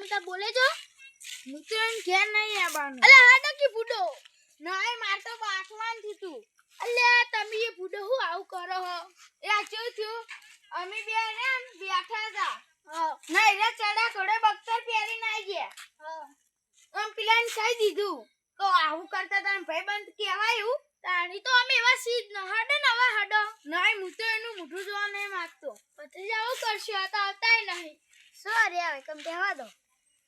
તમે તાર બોલે છો? મિત્રન એમ ઘેર નહીં આવવાનું. અલે હાડો કે ફૂડો નહીં માર તો બાથવાનથી તું. અલે તમે એ ફૂડો હું આવું કરો હો? એ આ છું થયું? અમે બે ને બેઠા હતા. ના એરા ચડા કોડે બક્તર પહેરી ના ગયા. હા. આમ પેલા કહી દીધું. તો આવું કરતા તા ભાઈબંધ કહેવાયું. તાણી તો અમે એવા સીધ ન હાડો ને હવે હાડો. નહીં હું તો એનું મોઢું જોવા નહીં માંગતો. પછી જાવ કરશે આ તો આવતાય નહીં. સોરી આવે કમ કહેવા દો.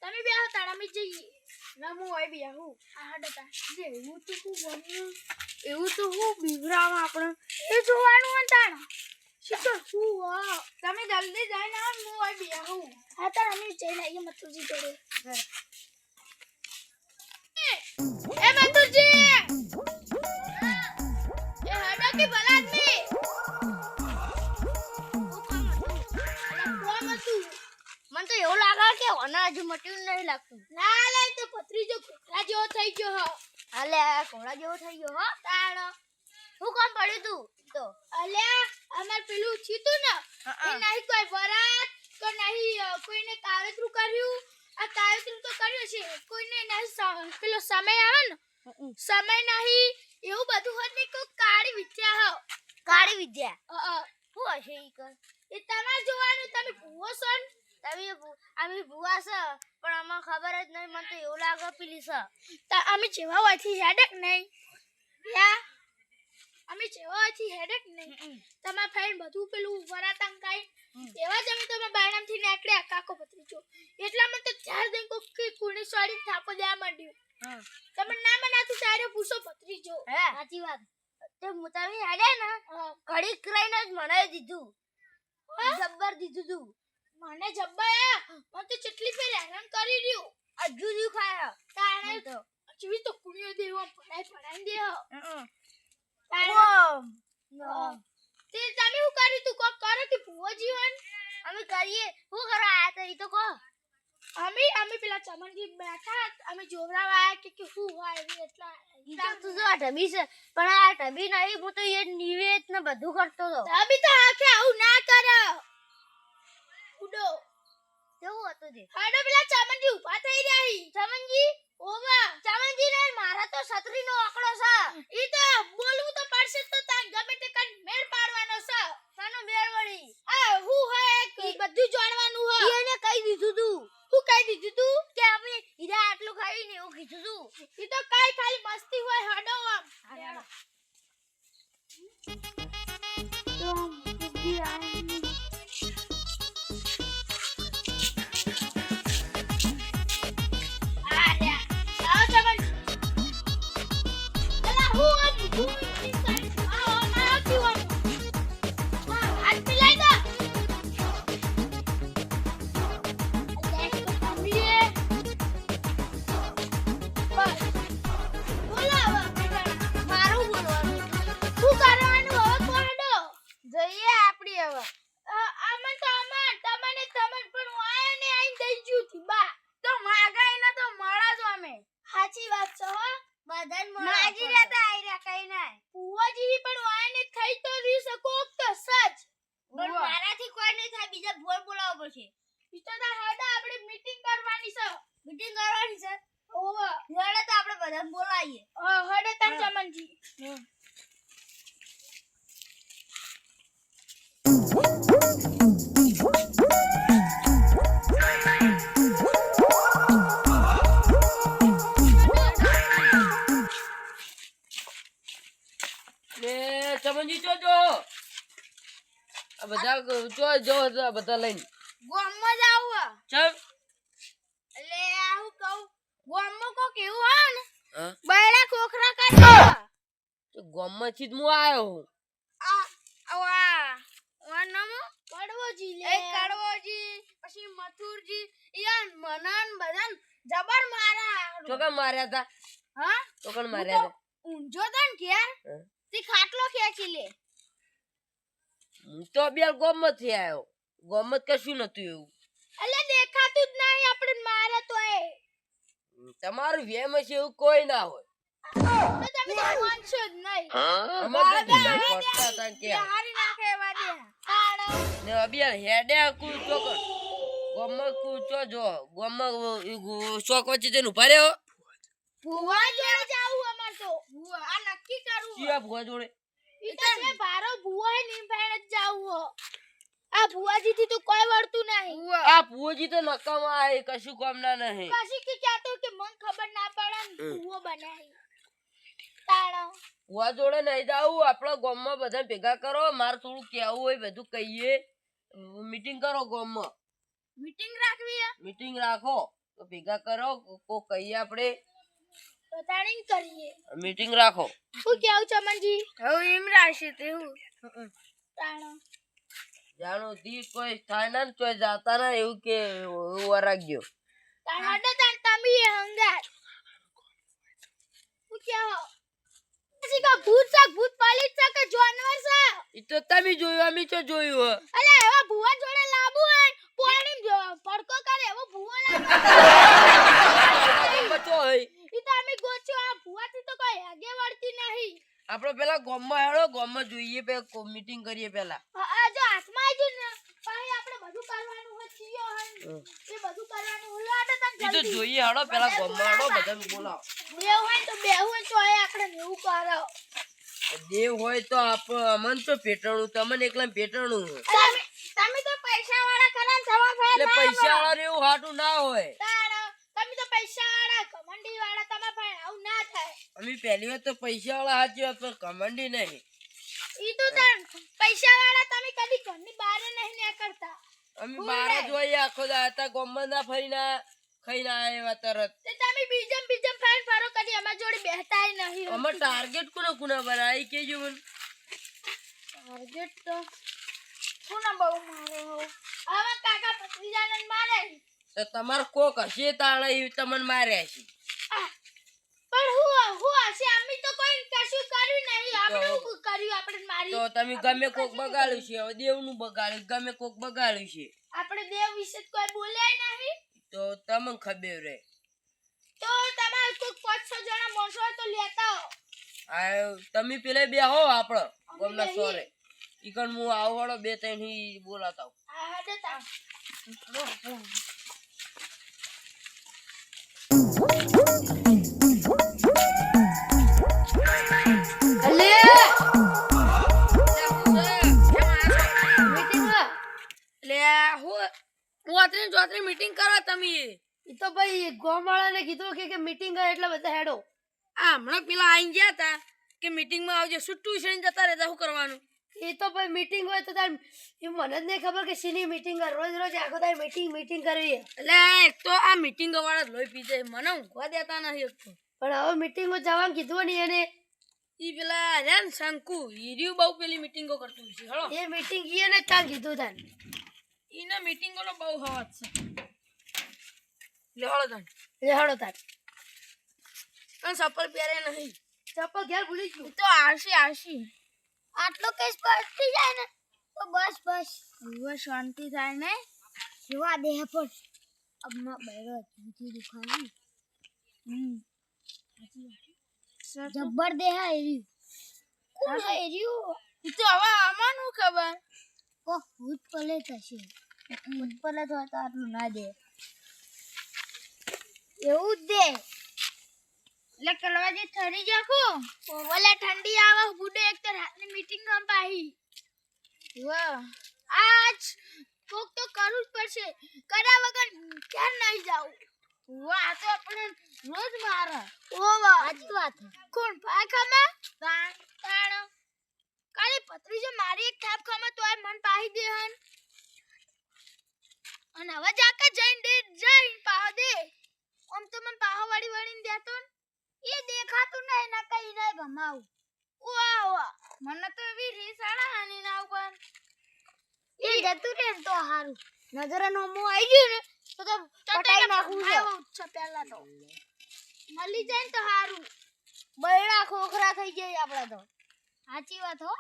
તમે બે આવો તારા મે જઈએ. ના હું હોય બી હું. આ હડતા જે એવું તો હું બન્યું. એવું તો હું બીવરાવ આપણે. એ જોવાનું ને શીખો શું હો તમે જલ્દી જઈને આવો ને હું હોય બી હું. હા તારા અમે જઈને આવીએ મથુરજી જોડે. એ મથુરજી! એ હાડો કે ભલા એવું લાગે કે ઓના હજુ મટ્યું નહીં લાગતું. ના લે તો પથરીજો ઘોડા જેવો થઈ ગયો હો. અલે ઘોડા જેવો થઈ ગયો હો. તાણ હું કોણ પડ્યું તું? તો. અલે અમાર પેલું છીતું ને એ નહીં કોઈ વરાત તો નહીં કોઈને કાવતરું કર્યું. આ કાવતરું તો કર્યું છે કોઈને નહીં પેલો સમય આવે ને સમય નહીં એવું બધું હોત ને કોઈ કાળી વિદ્યા હો. કાળી વિદ્યા? અ, હશે એ કર? એ તમારે જોવાનું તમે ભૂવો છો ને તમે ભુ- અમે ભુવા છે પણ અમને ખબર જ નહીં મને તો એવું લાગે પેલી છે. તો અમે જેવા હોયથી હેડેક નહીં. યા અમે જેવા હોયથી હેડેક નહીં. તમાર ફ્રેન્ડ બધું પેલું વરાતંગ કાઈ એવા જ અમે તમે બારણામથી નીકળ્યા કાકો પત્રીજો એટલા મને તો ચાર દિન કોક કે કુણી સોડી થાપો દેવા માંડ્યું. તમે ના મનાતું ત્યારે પૂછો પત્રીજો હે? સાચી વાત. તે મુતાવી હેડે ને ઘડી કરાઈને જ મનાવી દીધું? જબ્બર દીધું તું. મને જબ્બાયા. મને તો ચટલી ફેર હેરાન કરી રહ્યું. હજુ જ ખાયા. તાણે તો. જેવી તો કુણીઓ દેવો પડાય પડાઈ દે. તે તમે શું કર્યું તું? કોક કરો કે ભૂવો જીવન? અમે કરીએ. શું કરવા આયા તરી ઈ તો કહો. અમે અમે પેલા ચમનજી બેઠા અમે જોવરાવા આયા કે કે શું હોય એટલા ઈ તું જો ઢબી છે. પણ આ ઢબી નહીં હું તો એ નિવેદ ને બધું કરતો હતો. ઢબી તો આખે આવું ના કરો. ઉડો કેવું હતું જે હાડો પેલા ચામનજી ઊભા થઈ રહ્યા હી. ચમનજી ઓવા ચમનજી ને મારા તો છત્રી નો આંકડો છે. ઈ તો બોલવું તો પડશે તો તાન ગમે તે કન મેળ પાડવાનો છે. તાનો મેળ વળી? આ હું હે કે બધું જાણવાનું હોય એને કહી દીધું તું. હું કહી દીધું તું? કે અમે હીરા આટલું ખાઈને એવું કીધું તું? ઈ તો કાઈ ખાલી મસ્તી હોય હાડો આમ. તો બુદ્ધિ આઈ બધા લઈને. ગોમમાં જ આવું ચમ એટલે આવું કહું ગોમમાં કો કેવું હોય ને હા? ખોખરા કાઢે તો ગામમાંથી જ હું આવ્યો હું. આ આવા વા નામ કડવોજી લે. એ કડવોજી પછી મથુરજી ઈયન મનન બધાન જબર મારા. ચોકન માર્યા હતા હા? ચોકન માર્યા હતા ઊંજો તન ઘેર તી તે ખાટલો ખેંચી લે. હું તો બે ગામમાંથી આવ્યો. ગામમાં કશું નતું એવું. એટલે દેખાતું જ નહીં આપણે મારે તો એ. તમારું વેમ છે એવું કોઈ ના હોય. તમે તો માનશો જ નહીં. અમે તો પડતા હતા કે હારી નાખે એવા ને અબિયાર હેડે કુલ ચોકન ગોમમાં કૂચો જો. ગોમમાં ચોક વચ્ચે જઈને ઊભા રહ્યો ભુવા જોડે જાવું અમાર તો. આ નક્કી કરું. ચિયા ભુવા જોડે? ઈ તો ભારો ભુવો હે નીમ જ જાવું હો. આ ભુવાજી થી તો કોઈ વળતું નહીં. આ ભુવાજી તો નકામા આય કશું કામના નહીં. પછી કે કહેતો કે મન ખબર ના પડે ને ભુવો બનાવી તાણો ભુવા જોડે નહીં જાવું આપણા ગામમાં બધા ભેગા કરો મારે થોડું કહેવું હોય બધું કહીએ. મીટિંગ કરો ગામમાં. મીટિંગ રાખવી હે? મીટિંગ રાખો તો ભેગા કરો કો કહીએ આપણે. બતાણી કરીએ. મીટિંગ રાખો. શું કેવું ચમનજી હવે એમ રાખશે તેવું તાણો જાણો દી કોઈ થાય ને તોય જાતા ના એવું કે એવું વરાગ્યો તાણ હડે તાણ તમે હંગાર પૂછ્યો પછી કા ભૂત છે ભૂત પાલી છે કે જાનવર છે? ઈ તો તમે જોયું અમે તો જોયું. અલે એવા ભુવા જોડે લાબુ હોય પોણી જો પડકો કરે એવો ભૂવો લાગે. બચો ચો ઈ તો અમે ગોચ્યો આ ભુવાથી તો કોઈ આગે વળતી નહીં. આપણે પેલા ગામમાં હેડો ગામમાં જોઈએ પે મીટિંગ કરીએ પેલા. આ જો હાથમાં આવી ને પછી આપણે બધું કરવાનું હોય ચિયો હે એ બધું કરવાનું હોય આટે તને જલ્દી તો જોઈએ હેડો પેલા ગામમાં હેડો બધાને બોલાવો. દેવ હોય તો બે હોય તો એ આપણે નેવું કરો. દેવ હોય તો આપ અમન તો પેટણું તમને એકલા પેટણું તમે તમે તો પૈસા વાળા કરા ને તમારા ભાઈ એટલે પૈસા વાળા એવું હાટું ના હોય. તમે તો પૈસા વાળા કમંડી વાળા તમારા આવું ના થાય. અમે પહેલી વાર તો પૈસા વાળા વાત પણ કમંડી નહીં. ઈ તો તાણ પૈસા વાળા તમે કદી ઘરની બહાર નહીં નીકળતા અમે બહાર. જોઈએ આખો દાતા ગામમાં ના ફરીને ખાઈને આયા તરત. તે તમે બીજમ બીજમ ફાઈન ફરો કદી અમાર જોડે બેહતાય નહીં. અમે ટાર્ગેટ કોને કોને બનાવી કેજો મને. ટાર્ગેટ તો કોના બહુ મારે હો. આવા કાકા પત્રીજાનન મારે તો તમાર કોક હશે તાણે તમને માર્યા છે. પણ હું હું હશે? અમે તો કોઈ કશું કર્યું નહીં. આપણે શું કર્યું આપણે મારી? તો તમે ગમે કોક બગાડ્યું છે? હવે દેવનું બગાડ્યું. ગમે કોક બગાડ્યું છે. આપણે દેવ વિશે કોઈ બોલ્યા નહીં? તો તમને ખબર રહે. તો તમારે કોક પાંચ છ જણા મોસો હોય તો લેતા હો આ તમે પેલે બે હો આપણો ગમના. સોરે. ઈકણ હું આવો વાળો બે ત્રણ બોલાતા આવું. આ હાડે તા પોતરી ચોતરી મીટિંગ કરો તમે? ઈ તો ભાઈ ગોમાળાને કીધું કે કે મીટિંગ એટલે બધા હેડો. આ હમણાં પેલા આઈ ગયા તા કે મીટિંગમાં આવજો સુટ્ટું છે જતા રહેતા શું કરવાનું? એ તો ભાઈ મીટિંગ હોય તો તાર એ મને જ નહીં ખબર કે શીની મીટિંગ રોજ રોજ આખો તાર મીટિંગ મીટિંગ કરવી એટલે એક તો આ મીટિંગ વાળા લોહી પી જાય. મને ઊંઘવા દેતા નથી એક તો. પણ હવે મીટિંગ જવાનું કીધું નહીં એને. એ પેલા છે ને શંકુ હીર્યું બહુ પેલી મીટિંગો કરતું છે હળો. એ મીટિંગ એને ત્યાં કીધું તાર. ઈના મીટિંગો નો બહુ હવાજ છે. લે હળો તને હેડો તાર અને સપલ પહેરે નહીં. ચપ્પલ ઘેર ભૂલી ગયું. તો આરસી આરસી આટલો કેસ પતી જાય ને તો બસ બસ. હવે શાંતિ થાય ને? જોવા દેહ પણ. અમ્મા બૈરો જૂઠી દુખાની હમ. જબ્બર દે હા એરી. કોણ એરી તો હવે આમાં નું ખબર. કો ભૂત પલે થશે. ભૂત પલે તો આટલું ના દે. એવું જ દે. એટલે કલવાજી ઠરી જાખો. ઓવલે ઠંડી આવે બુડે એક તો રાતની મીટિંગમાં પાહી. વાહ. આજ કોક તો કરવું જ પડશે. કર્યા વગર ક્યાં નહીં જાઉં? વાહ તો આપણે રોજ મારા. ઓ વાહ. સાચી વાત કોણ પાખામાં તાણ તાણ. કાલે પત્રી જો મારી એક થાપ ખામાં આ મન પાહી દે હન. અને હવે જાકે જઈને દે જઈન પાહ દે. આમ તો મન પાહ વાળી વળીને દેતો એ દેખાતું નહીં ના કઈ નહીં ગમાવું વાહ વાહ મને તો એવી રીસાડા હાની ના ઉપર. એ જતું રે તો હારું. નજર નો મો આવી ગયું ને તો તો પટાઈ નાખું છે. પહેલા તો. મળી જાય તો હારું. બળડા ખોખરા થઈ જાય આપડા તો. સાચી વાત હો.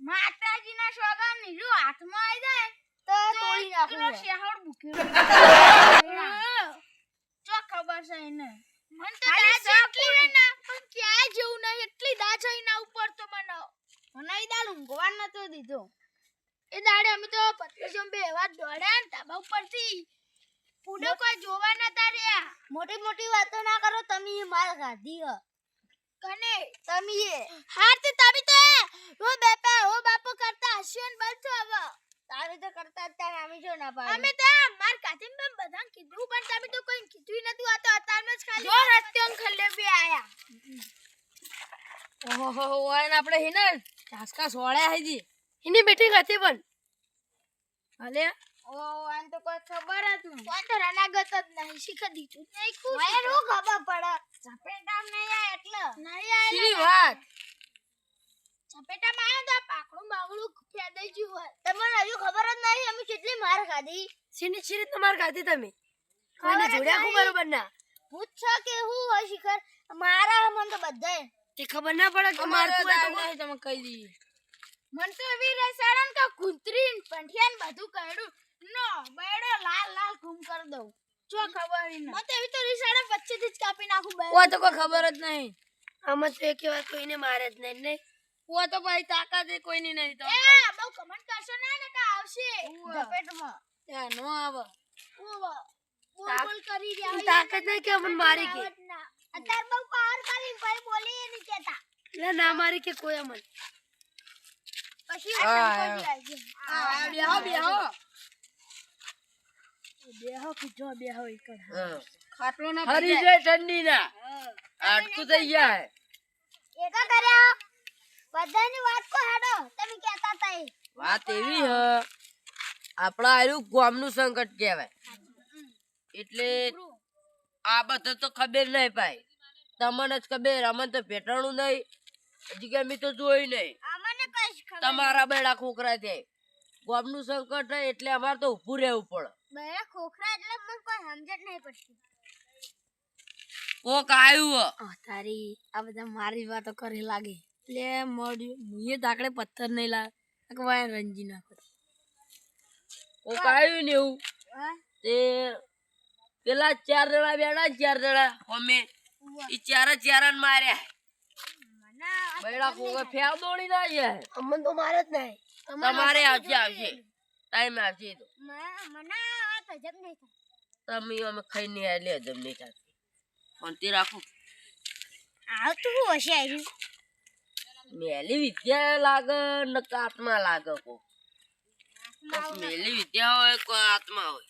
માતાજીના સોગનની જો હાથમાં આવી જાય તો તોડી નાખું. શેહળ મૂક્યો. ચો ખબર છે એને? મન તો દાજ એટલી હે પણ ક્યાં જેવું નહીં એટલી દાજ હોય ના ઉપર તો મને મને ઈ દાલ ઊંઘવા નતો દીધો. એ દાડે અમે તો પત્રી જો બે એવા દોડ્યા ને તાબા ઉપરથી. પૂડો કોઈ જોવા નતા રહ્યા. મોટી મોટી વાતો ના કરો તમે માર ખાધી હ. કને? તમે હાર તે તમે તો ઓ બાપા ઓ બાપો કરતા હસ્યો ને બચો હવે. તારે તો કરતા અત્યારે અમે જો ના પાડી. અમે તો માર કાતિમ બેન બધા કીધું પણ તમે તો કોઈ કીધું નતું આ તો અત્યારમાં જ ખાલી જો રત્યોન ખલ્લે બી આયા. ઓહો ઓય ને આપણે હિને. ટાસકા સોળ્યા હજી. એની બેઠી હતી પણ. અલે ઓ આન તો કોઈ ખબર જ નહીં. કોણ તો રનાગત જ નહીં. શીખ દીધું નહીં. ખુશ મને ખબર પડે ઝપેટામ નહીં આ એટલે નહીં સીધી આયા વાત ચપેટામાં આયા તો આ પાકડું બાવળું ફેદાઈ ગયું હોય તમને હજુ ખબર જ નહીં અમે કેટલી માર સીની સીરી તમારે ખાધી તમે. કોઈને જોડ્યા કો બરોબર ના પૂછો કે હું હોય શિખર? મારા મન તો બધાય. તે ખબર ના પડે કે મારતું હોય તો તમે કહી દી મન તો એવી રેસાડન કે કુંતરીન પંઠિયાન બધું કરડું નો બેડો લાલ લાલ ઘૂમ કર દઉં. જો ખબર ન. મત એવી તો રીસાડન વચ્ચેથી જ કાપી નાખું બે ઓ તો કોઈ ખબર જ નહીં. આમાં તો એક વાર કોઈને મારે જ નહીં નહીં. ઓ તો ભાઈ તાકાત કોઈની નહીં તો એ બહુ કમેન્ટ કરશો ના ને તો આવશે. ઝપેટમાં. ત્યાં નો આવે. ઓવા બોલ તાક- બોલ કરી રહ્યા હોય. તાકાત નહીં કે અમને મારી કે? અત્યારે બહુ પાવર કરી ભાઈ બોલી નહીં કેતા એટલે ના મારી કે કોઈ અમને. પછી આ હા. શંકરજી આવી આ, ગયા. બેહો બેહો. બેહો કીધો બેહો એકડ ખાટલો ના હરી જાય ઠંડી ના આટકું થઈ જાય એકા કર્યા. બધાની વાત કો હેડો. તમે કહેતા તા વાત એવી હ. આપણા આયુ ગોમનું સંકટ કહેવાય. એટલે આ બધા તો ખબર નહીં ભાઈ. તમને જ ખબર અમને તો પેટાણું નહીં હજી કે તો જોઈ નહીં. તમારા બેડા ખોખરા છે. ગામનું સંકટ નહીં એટલે અમારે તો ઊભું રહેવું પડે. બહેરા ખોખરા એટલે મને કોઈ સમજ નહીં પડતી. કોક આવ્યું તારી આ બધા મારી વાતો કરે લાગે. એટલે મળ્યું મુએ તાકડે પથ્થર નહીં લાગે. વાય રંજી નાખો. આવ્યું ને એવું? તે પેલા ચાર જણા બેડા ચાર જણા અમે. એ ચાર ચાર માર્યા બેડા કોકે ફેવ દોડી ના છે અમને તો મારે જ નહીં. તમારે આવશે આવશે ટાઈમ આવશે તો. તમે અમે ખાઈ નહીં એટલે જમ નહીં થતી પણ તે રાખો. આવતું હું હશે આવ્યું મેલી વિદ્યા લાગે ન કાટમાં લાગે કો મેલી વિદ્યા હોય કો આત્મા હોય?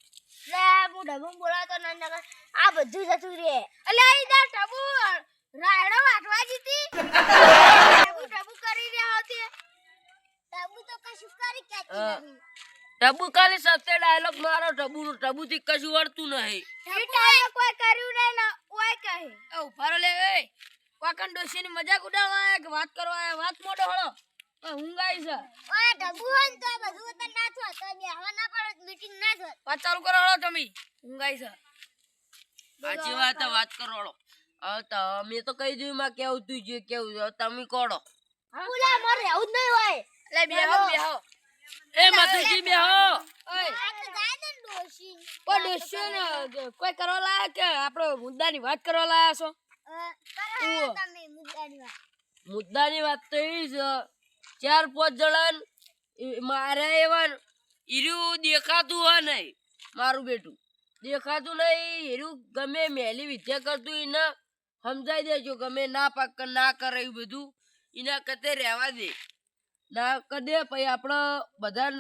લે હું ડબુ બોલાતો ન આ બધું જતું રે અલે ઈદા ડબુ. રાયડો વાટવા જીતી. ડબુ ડબુ કરી રહ્યા હતી. ડબુ તો કશું કરી કેતી. નથી ટબુ ખાલી સત્ય ડાયલોગ મારો ટબુ નું ટબુ થી કશું વળતું નહીં. ઈટાએ કોઈ કર્યું નહીં ને ઓય કહે. ઓ ફરો લે એ. વાકન ડોશીની મજાક ઉડાવવા કે વાત કરવા આયા? વાત મોટો હળો. ઓય ઊંઘ આવી છે. ઓય ડબુ હોય તો બધું તો ના છો તો બેહવા ના પડે મીટિંગ ના છો વાત ચાલુ કરો હળો તમે. ઊંઘાઈ છે. સાચી વાત વાત કરો હવે તમે તો કહી દીધું માં કેવું તું જે કેવું છે. તમે કોડો. પુલા મોર રહેવું જ નહીં હોય. લે બેહો બેહો. એ મથુજી બેહો. કોઈ કરવા લાયા કે આપણે મુદ્દાની વાત કરવા લાયા છો? મુદ્દાની વાત. તો એ છે. ચાર પાંચ જણા મારે એવા હીરું દેખાતું હોય નહીં મારું બેટું. દેખાતું નહીં હીરું ગમે મેલી વિદ્યા કરતું એને સમજાઈ દેજો ગમે ના પાક ના કરે એવું બધું. એના કતે રહેવા દે. ના કદે પછી આપણે બધા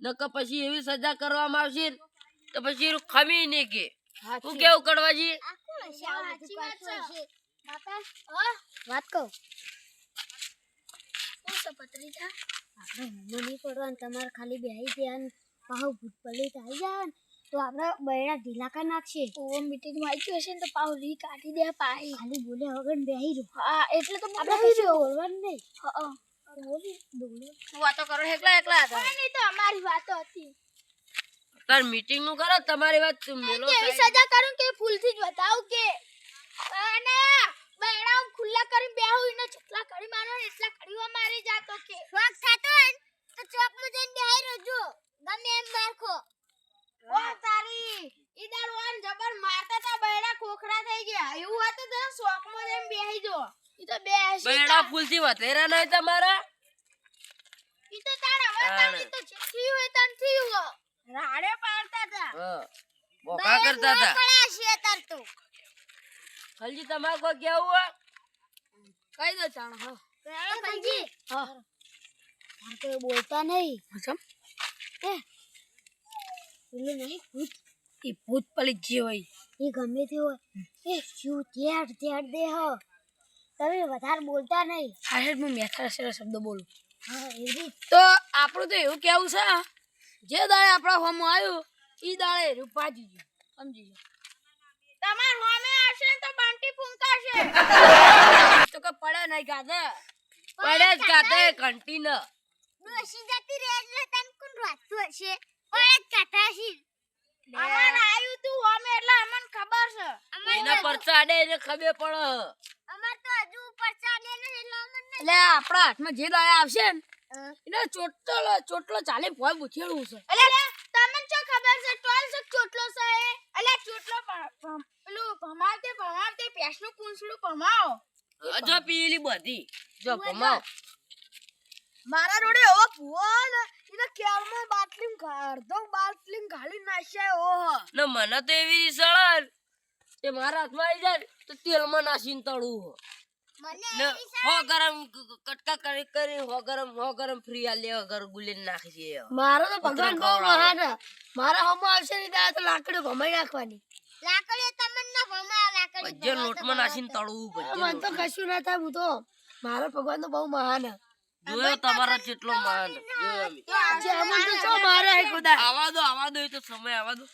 નકર પછી એવી સજા કરવામાં આવશે તો પછી ખમી નહીં કે. શું કેવું કરવાજી વાત કહું. હું સપત્રી થા આપણે ઊંઘમાં નહીં પડવાનું તમારે ખાલી બેહી ધ્યાન પાહુ ભૂત પલિત આવી જાય ને. તો આપણે બૈરા ઢીલા કરી નાખશે. ઓ મીટિંગમાં આવી હશે ને તો પાવ રી કાઢી દે પાહી. ખાલી બોલે વગર બેહી રહો. હા એટલે તો આપણે કશું બોલવાનું નહીં. હા બોલી બોલી. વાતો કરો એકલા એકલા હતા. નહીં તો અમારી વાતો હતી. તાર મીટિંગનું કરો તમારી વાત મેલો કે એવી સાહેબ. સજા કરું કે ફૂલથી જ બતાવું કે? અને બૈડા ખુલ્લા કરીને બેહું એને જેટલા કડી મારો એટલા કડીઓ મારી જાતો કે. વાક થાતો તો ચોકમાં જઈને બેહી રજો ગમે એમ મારખો ઓ તારી. ઈદાર વાન જબર મારતા તા બૈડા ખોખરા થઈ ગયા. એવું હતું તો શોખમાં જઈને બેહી જો. ઈ તો બેસી બેડા ફૂલથી વધેરા નહીં તમારા? ઈ તો તારા. તારી તો જેટલી હોય તન થયું રાડે પાડતા તા. હા. બોકા કરતા તો. ખલજી તમારે કોઈ કેવું હોય કઈ દો ચાણ હા. હલજી હા. તાર તો બોલતા નહીં. સમ એ પેલું નહીં ભૂત. એ ભૂત પલી જે હોય. એ ગમે તે હોય. એ શું ત્યાર ત્યાર દે હો. તમે વધારે બોલતા નહીં. હેડ હું મેથા રસેલા શબ્દ બોલું. હા એ તો આપણું તો એવું કેવું છે જે દાડે આપણા હોમો આવ્યું એ દાડે રૂપાજી પાજી સમજી ગયો તમાર હોમે આવશે ને તો બંટી ફૂંકાશે. તો કે પડે નહીં કાદા પડે જ કાતે ઘંટી ન ડોસી જતી રહે એટલે તન કોણ રાતું હશે? કથા છે અમાર આયુ તું હોમે એટલે અમને ખબર છે. એના પરચા આડે એને ખબર પડે. અમાર તો હજુ ઉપર ચાલે ને એટલે અમને એટલે આપણા હાથમાં જે દાડે આવશે ને એને ચોટલો ચોટલો ચાલે ભોય બુથેડું છે. એટલે છે ચોટલો છે એ ચોટલો પેલું ભમાવતે ભમાવતે પેશનું કુંસડું ભમાવો. જો પીલી બધી. જો ભમાવ. મારા રોડે ઓ ભૂવો ને એને કેરમાં બાટલીમ અડધો બાટલીમ ગાળી નાખ્યા ઓ ને મને તો એવી સળન કે મારા હાથમાં આવી જાય તો તેલમાં નાસીન તળું ને હો ગરમ કટકા કરી કરી હો ગરમ હો ગરમ ફ્રી આ લેવા ઘર ગુલે નાખી છે મારો તો ભગવાન બહુ. મહાન. મારા હોમો આવશે ને તો લાકડી ભમાઈ નાખવાની. લાકડી તમને ના ભમાય લાકડી જે લોટમાં નાખીને તળવું પડે મને તો કશું ના થાય હું તો મારો ભગવાન તો બહુ મહાન જોયો તમારો કેટલો મહાન જે અમે. તો છો મારે હે ખુદા આવા દો આવા દો એ તો સમય આવા દો.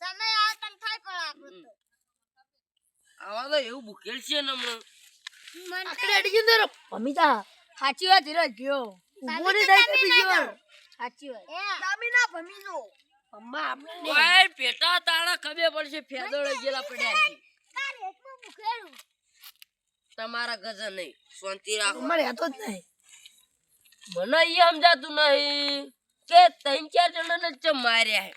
સમય આવે તને થાય પડે આપણું આવા દો એવું ભૂકેલ છે ને હમણાં. આકડે અડી ગયું અમિતા સાચી વાત હીરો ગયો. ઊભો થાય કે બીજી વાર સાચી વાત. એ. તમે ના ભમીનો. અમ્મા આપણે ઓય પેટા તાળા ખબે પડશે ફેદોડે ગેલા પડ્યા છે. તાર હેઠમાં મુખેલું તમારા ગજા નહીં શાંતિ રાખો. મારે હતો જ નહીં. મને એ સમજાતું નહીં કે ત્રણ ચાર જણાને જ માર્યા હે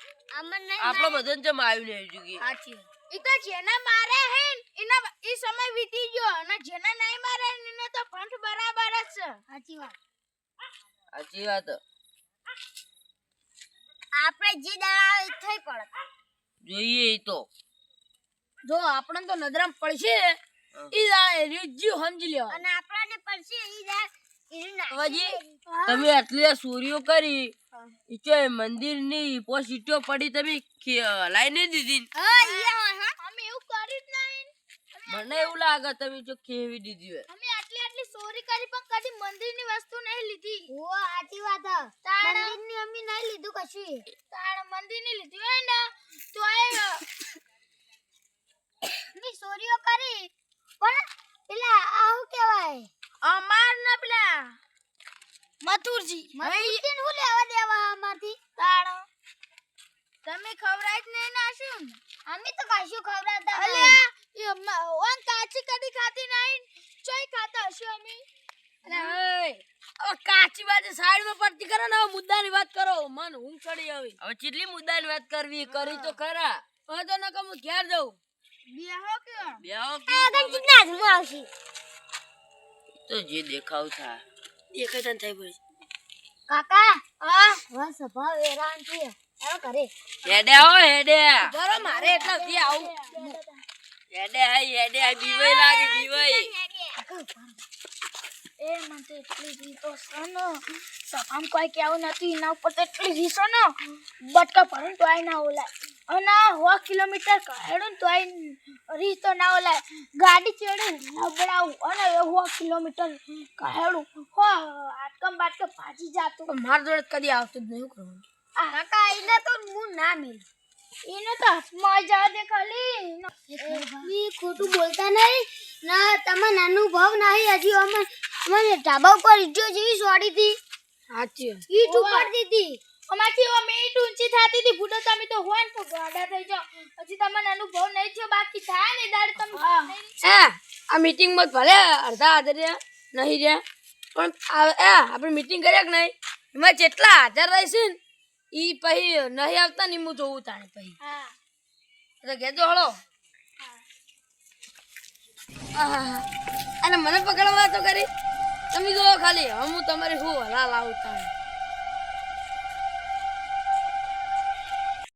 આપણો બધાને ચમ આવ્યું નહીં હજુ કે સાચી ઈ તો જેના મારે હે એના એ સમય વીતી ગયો. અને જેના નહીં મારે એને તો કંઠ બરાબર જ છે. સાચી વાત. સાચી વાત. આપણે જે દાડા થઈ પડે. જોઈએ એ તો. જો આપણને તો નદરામ પડશે. એ દાડે રીજ્યું સમજી લ્યો અને આપણાને પડશે એ દા ઈ ના બાબાજી તમે આટલી ચોરીઓ કરી ઈચો મંદિરની પોસીટીઓ પડી તમે ખે- લાઈ નહીં. દીધી મને એવું લાગે તમે જો કેવી દીધી હોય. અમે આટલી આટલી ચોરી કરી પણ કદી મંદિરની વસ્તુ નહીં લીધી. ઓ આટી વાત તાણ. મંદિરની અમે નહીં લીધું કશું. તાણ મંદિરની લીધી હોય ને તો એ મેં ચોરીઓ કરી. પણ પેલા આ શું કહેવાય અમાર ને પેલા મથુરજી. મથુરજી હું લેવા દેવા અમારથી તાળો. તમે ખવરાજ ને નાશું અમે તો કશું ખવરાતા. અલ્યા એ ઓન કાચી કદી ખાતી નહીં? ચોય ખાતા હશે અમે? અરે કાચી વાત સાઈડમાં પડતી કરો ને મુદ્દાની વાત કરો. મન ઊંઘ ચડી આવી. હવે કેટલી મુદ્દાની વાત કરવી કરી તો ખરા. હવે તો નકમ હું ઘેર જાઉં. બેહો કે બેહો આ કેવું આગળ કેટલા હાથમાં આવશે તો જે દેખાવ થાય એક જ થઈ પડી કાકા આ હવે સ્વભાવ હેરાન છે. ચાલો કરે હેડે હો હેડે. બરો મારે એટલા સુધી આવું. હેડે આઈ હેડે આઈ બીવાઈ લાગે બીવાઈ. એ મને તો એટલી રીતો છે ને. સફામ કોઈ કેવું નથી એના ઉપર તો એટલી રીસો ને. બટકા ભરું તો ના ઓલાય. અને સો કિલોમીટર કહેડો ને તો રીસ તો ના ઓલાય. ગાડી ચડે નબળાવું. અને એ સો કિલોમીટર કહેડું હો આટકમ બાટકમ ભાજી જાતું. મારા જોડે કદી આવતું જ નહીં કરવાનું? આ કાકા એને તો હું ના મેલ. એને તો હાથમાં જવા દે ખાલી. બી ખોટું બોલતા નહીં. ના તમાર નાનું ભાવ નહીં. હજી અમે અમે ઢાબા ઉપર ઈજો જેવી સોડી હતી. સાચી ઈટ ઉપડતી હતી. અમારથી ઓ મીટ ઊંચી થતી હતી. ભૂલો તમે તો હોય ને તો ગાડા થઈ જાઓ. હજી નાનું ભાવ નહીં થયો. બાકી થાય ને દાડે તમે હે. આ મીટિંગમાં ભલે અડધા હાજર નહીં રહ્યા. પણ આ- એ આપણે મીટિંગ કર્યા કે નહીં? એમાં જેટલા હાજર રહેશે ને એ પછી નહીં આવતા ને હું જોવું તાણે પછી. હા. એટલે કહેજો હળો. અને મને પકડવા તો કરી. તમે જોવો ખાલી હું તમારી હું હલા લાવું તાણે.